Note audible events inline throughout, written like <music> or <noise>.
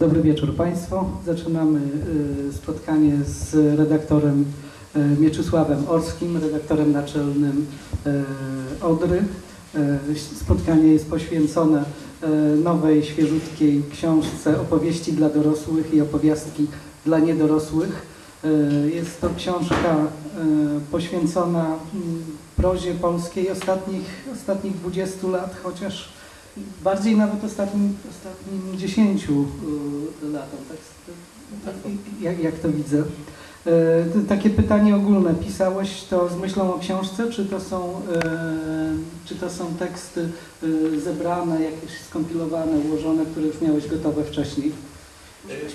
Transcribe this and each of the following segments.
Dobry wieczór Państwu. Zaczynamy y, spotkanie z redaktorem y, Mieczysławem Orskim, redaktorem naczelnym y, Odry. Spotkanie jest poświęcone nowej, świeżutkiej książce opowieści dla dorosłych i opowiastki dla niedorosłych. Jest to książka poświęcona mm, prozie polskiej ostatnich, ostatnich 20 lat, chociaż bardziej nawet ostatnim, ostatnim 10 y, latom, tak, tak, jak, jak to widzę. E, t- Takie pytanie ogólne. Pisałeś to z myślą o książce, czy to są, e, czy to są teksty e, zebrane, jakieś skompilowane, ułożone, które już miałeś gotowe wcześniej? Nie wiem,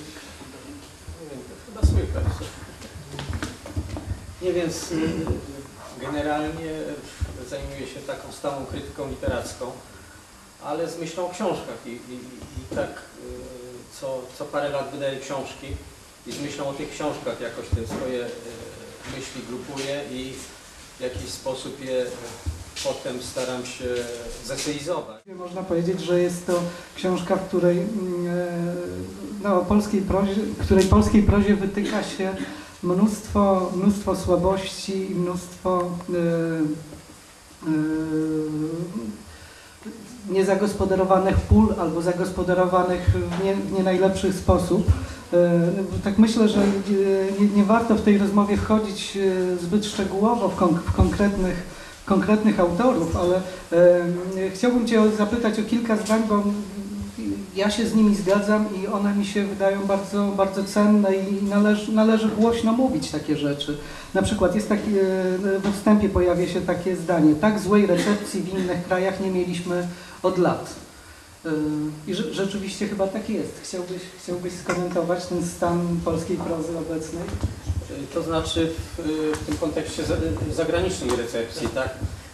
to chyba słychać. Nie więc y, generalnie zajmuję się taką stałą krytyką literacką, ale z myślą o książkach i, i, i tak y, co, co parę lat wydaję książki i z myślą o tych książkach jakoś te swoje y, myśli grupuję i w jakiś sposób je y, potem staram się zeseizować. Można powiedzieć, że jest to książka, w której, mm, e, no, polskiej prozie, której polskiej prozie wytyka się mnóstwo, mnóstwo słabości i mnóstwo e, e, niezagospodarowanych pól albo zagospodarowanych w nie, w nie najlepszy sposób. E, Tak myślę, że e, nie, nie warto w tej rozmowie wchodzić e, zbyt szczegółowo w, konk- w konkretnych, konkretnych autorów, ale chciałbym Cię zapytać o kilka zdań, bo ja się z nimi zgadzam i one mi się wydają bardzo, bardzo cenne i należy, należy głośno mówić takie rzeczy. Na przykład jest taki, we wstępie pojawia się takie zdanie, tak złej recepcji w innych krajach nie mieliśmy od lat. E, I rze- rzeczywiście chyba tak jest. Chciałbyś, chciałbyś skomentować ten stan polskiej prozy obecnej? Y, To znaczy w, y, w tym kontekście za- zagranicznej recepcji, tak?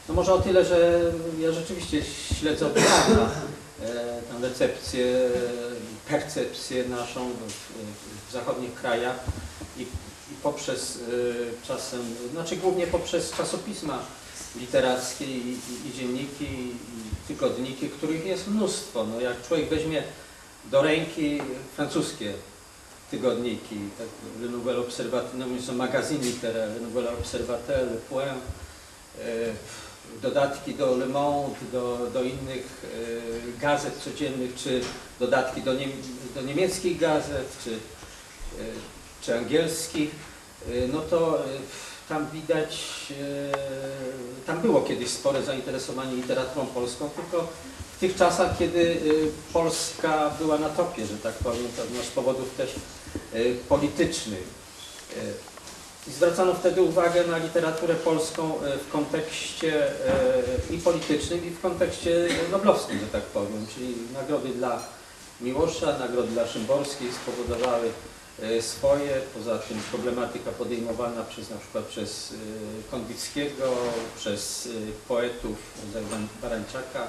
No może o tyle, że ja rzeczywiście śledzę od e, tę recepcję, percepcję naszą w, w zachodnich krajach i, i poprzez czasem, znaczy głównie poprzez czasopisma literackie i, i, i dzienniki i tygodniki, których jest mnóstwo. No jak człowiek weźmie do ręki francuskie tygodniki, tak, Le Nouvel Observateur, no są magazyny literaire, Le Nouvel Observateur, Le Point, e, dodatki do Le Monde, do, do innych e, gazet codziennych, czy dodatki do, niem, do niemieckich gazet, czy, e, czy angielskich, no to tam widać, e, tam było kiedyś spore zainteresowanie literaturą polską, tylko w tych czasach, kiedy y, Polska była na topie, że tak powiem, pewno z powodów też y, politycznych. I zwracano wtedy uwagę na literaturę polską w kontekście i politycznym, i w kontekście noblowskim, że tak powiem, czyli nagrody dla Miłosza, nagrody dla Szymborskiej spowodowały swoje, poza tym problematyka podejmowana przez na przykład przez y, Konwickiego, przez y, poetów Barańczaka,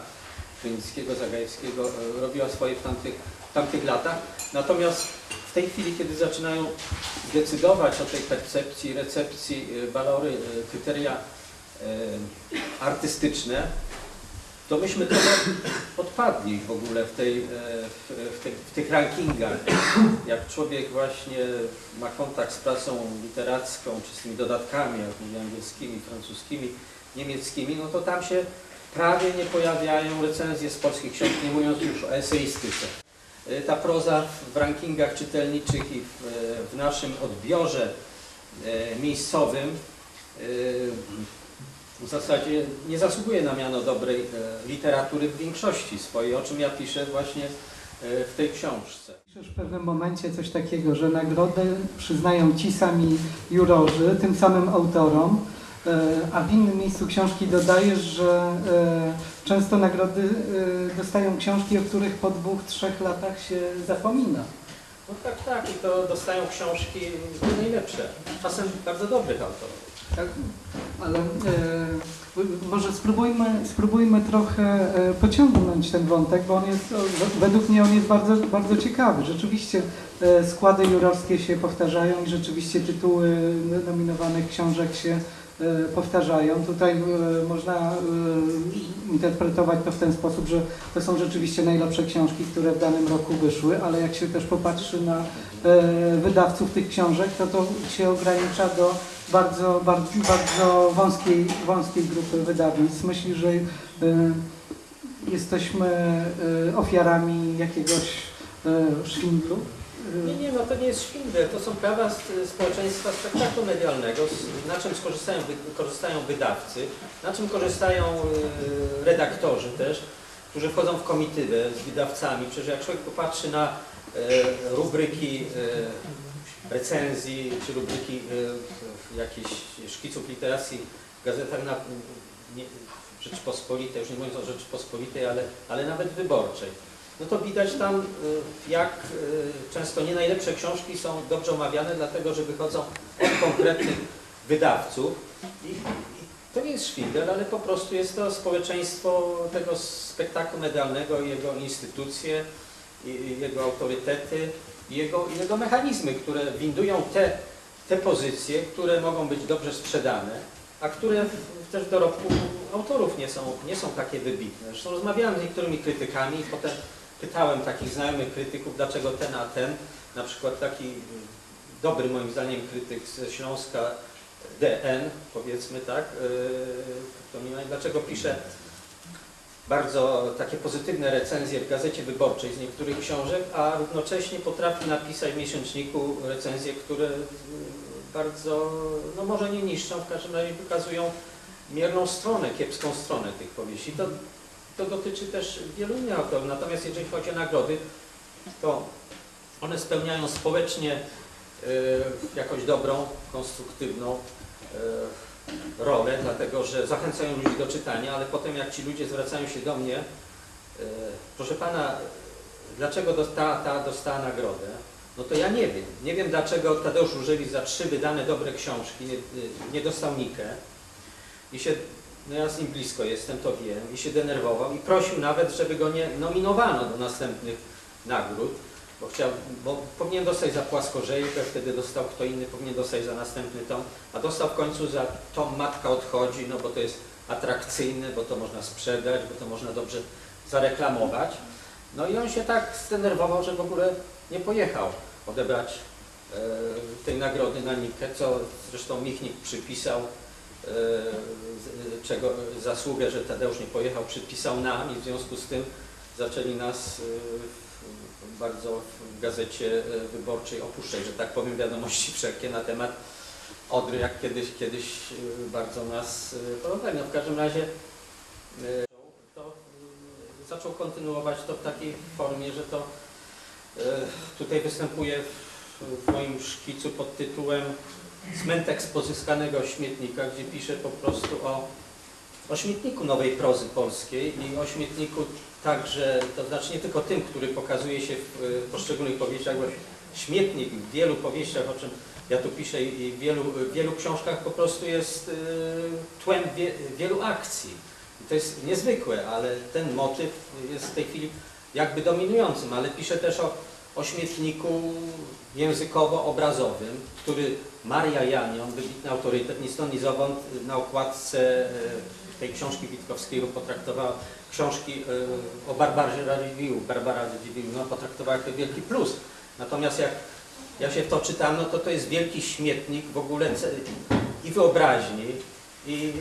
Krynickiego, Zagajewskiego e, robiła swoje w tamtych, w tamtych latach. Natomiast w tej chwili, kiedy zaczynają decydować o tej percepcji, recepcji, e, walory, e, kryteria e, artystyczne, to myśmy trochę odpadli w ogóle w, tej, e, w, tych, w tych rankingach. Jak człowiek właśnie ma kontakt z prasą literacką, czy z tymi dodatkami, jak mówię, angielskimi, francuskimi, niemieckimi, no to tam się prawie nie pojawiają recenzje z polskich książek, nie mówiąc już o eseistyce. Ta proza w rankingach czytelniczych i w, w naszym odbiorze e, miejscowym w zasadzie nie zasługuje na miano dobrej e, literatury w większości swojej, o czym ja piszę właśnie e, w tej książce. Piszesz w pewnym momencie coś takiego, że nagrody przyznają ci sami jurorzy, tym samym autorom, e, a w innym miejscu książki dodajesz, że często nagrody dostają książki, o których po dwóch, trzech latach się zapomina. No tak, tak, i to dostają książki najlepsze, czasem bardzo dobrych autorów. Tak? Ale e, może spróbujmy, spróbujmy trochę e, pociągnąć ten wątek, bo on jest, o, według mnie on jest bardzo, bardzo ciekawy. Rzeczywiście e, składy jurorskie się powtarzają i rzeczywiście tytuły nominowanych książek się e, powtarzają. Tutaj e, można e, interpretować to w ten sposób, że to są rzeczywiście najlepsze książki, które w danym roku wyszły, ale jak się też popatrzy na e, wydawców tych książek, to to się ogranicza do bardzo, bardzo, bardzo wąskiej, wąskiej grupy wydawnictw. Myśli, że e, jesteśmy e, ofiarami jakiegoś e, szwindlu. Nie, nie, no to nie jest szwindel, to są prawa społeczeństwa spektaklu medialnego, na czym skorzystają, korzystają wydawcy, na czym korzystają y, redaktorzy też, którzy wchodzą w komitywę z wydawcami. Przecież jak człowiek popatrzy na y, rubryki y, recenzji, czy rubryki y, jakichś szkiców literacji w gazetach na, nie, już nie mówiąc o Rzeczypospolitej, ale, ale nawet wyborczej no to widać tam, y, jak y, często nie najlepsze książki są dobrze omawiane, dlatego że wychodzą od konkretnych wydawców. I, to nie jest szwindel, ale po prostu jest to społeczeństwo tego spektaklu medialnego, jego instytucje, jego autorytety, jego, jego mechanizmy, które windują te, te pozycje, które mogą być dobrze sprzedane, a które w, też w dorobku autorów nie są, nie są takie wybitne. Zresztą rozmawiałem z niektórymi krytykami i potem pytałem takich znajomych krytyków, dlaczego ten, a ten, na przykład taki dobry moim zdaniem krytyk ze Śląska, DN, powiedzmy tak, yy, kryptonimem, dlaczego pisze bardzo takie pozytywne recenzje w Gazecie Wyborczej z niektórych książek, a równocześnie potrafi napisać w miesięczniku recenzje, które yy, bardzo, no może nie niszczą, w każdym razie wykazują mierną stronę, kiepską stronę tych powieści. To to dotyczy też wielu innych autorów. Natomiast jeżeli chodzi o nagrody, to one spełniają społecznie y, jakąś dobrą, konstruktywną y, rolę, dlatego że zachęcają ludzi do czytania, ale potem jak ci ludzie zwracają się do mnie, y, proszę pana, dlaczego ta, ta dostała nagrodę? No to ja nie wiem. Nie wiem dlaczego Tadeusz Różewicz za trzy wydane dobre książki nie, nie dostał Nikę i się no ja z nim blisko jestem, to wiem, i się denerwował i prosił nawet, żeby go nie nominowano do następnych nagród, bo chciał, bo powinien dostać za płaskorzeźbę, wtedy dostał kto inny, powinien dostać za następny tom, a dostał w końcu za tom Matka odchodzi, no bo to jest atrakcyjne, bo to można sprzedać, bo to można dobrze zareklamować. No i on się tak zdenerwował, że w ogóle nie pojechał odebrać e, tej nagrody na Nikę, co zresztą Michnik przypisał e, czego zasługę, że Tadeusz nie pojechał, przypisał nam i w związku z tym zaczęli nas e, bardzo w gazecie e, wyborczej opuszczać, że tak powiem, wiadomości <laughs> wszelkie na temat Odry, jak kiedyś, kiedyś e, bardzo nas e, porowali. No w każdym razie to zaczął kontynuować to w takiej formie, że to tutaj występuje w, moim szkicu pod tytułem Cmentek z pozyskanego śmietnika, gdzie pisze po prostu o, o śmietniku nowej prozy polskiej i o śmietniku także, to znaczy nie tylko tym, który pokazuje się w y, poszczególnych powieściach, bo śmietnik w wielu powieściach, o czym ja tu piszę i w wielu, w wielu książkach po prostu jest y, tłem wie, wielu akcji. I to jest niezwykłe, ale ten motyw jest w tej chwili jakby dominującym, ale pisze też o, o śmietniku językowo-obrazowym, który Maria Janion, wybitny autorytet, ni stąd, ni zowąd na okładce e, tej książki Witkowskiego potraktowała książki e, o Barbarze Radziwiłł, Barbara Radziwiłł, no, potraktowała jako wielki plus. Natomiast jak ja się to czytam, no to to jest wielki śmietnik w ogóle i wyobraźni, i,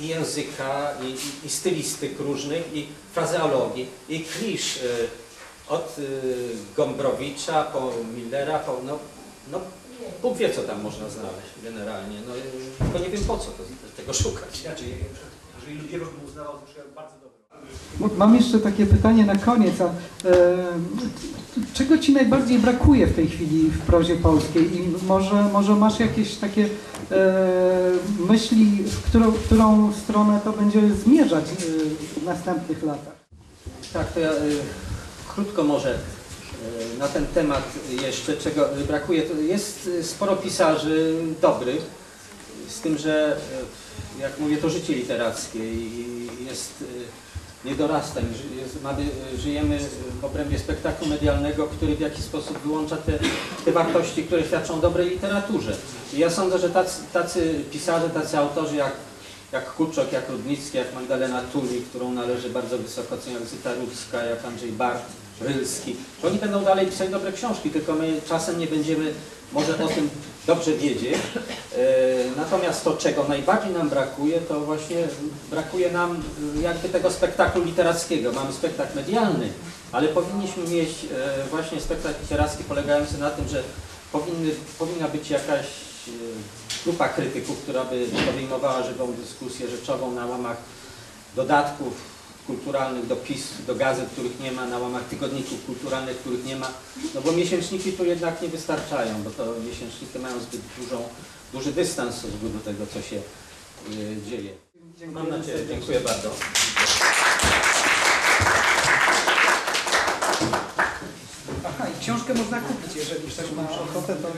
e, i języka, i, i, stylistyk różnych, i frazeologii, i klisz e, od Gombrowicza po Millera, po, no, no Bóg wie, co tam można znaleźć generalnie, no tylko nie wiem po co to, tego szukać. Inaczej, jeżeli uznawał, przykład bardzo dobry. Mam jeszcze takie pytanie na koniec. A, e, czego Ci najbardziej brakuje w tej chwili w prozie polskiej? I może, może masz jakieś takie e, myśli, w którą, w którą stronę to będzie zmierzać e, w następnych latach? Tak, to ja y, krótko może y, na ten temat jeszcze, czego brakuje. To jest sporo pisarzy dobrych, z tym, że y, jak mówię, to życie literackie i jest y, nie jest- mamy, żyjemy w obrębie spektaklu medialnego, który w jakiś sposób wyłącza te, te wartości, które świadczą o dobrej literaturze. I ja sądzę, że tacy, tacy pisarze, tacy autorzy jak, jak Kuczok, jak Rudnicki, jak Magdalena Tuli, którą należy bardzo wysoko oceniać, jak Zyta Rudzka, jak Andrzej Bart, Rylski, że oni będą dalej pisać dobre książki, tylko my czasem nie będziemy może o tym dobrze wiedzieć. E, Natomiast to, czego najbardziej nam brakuje, to właśnie brakuje nam e, jakby tego spektaklu literackiego. Mamy spektakl medialny, ale powinniśmy mieć e, właśnie spektakl literacki polegający na tym, że powinny, powinna być jakaś grupa krytyków, która by podejmowała żywą dyskusję rzeczową na łamach dodatków kulturalnych do PiS, do gazet, których nie ma, na łamach tygodników kulturalnych, których nie ma, no bo miesięczniki tu jednak nie wystarczają, bo to miesięczniki mają zbyt dużą, duży dystans w stosunku do tego, co się y, dzieje. Mam nadzieję, dziękuję bardzo. Aha, i książkę można kupić, jeżeli ktoś ma ochotę, to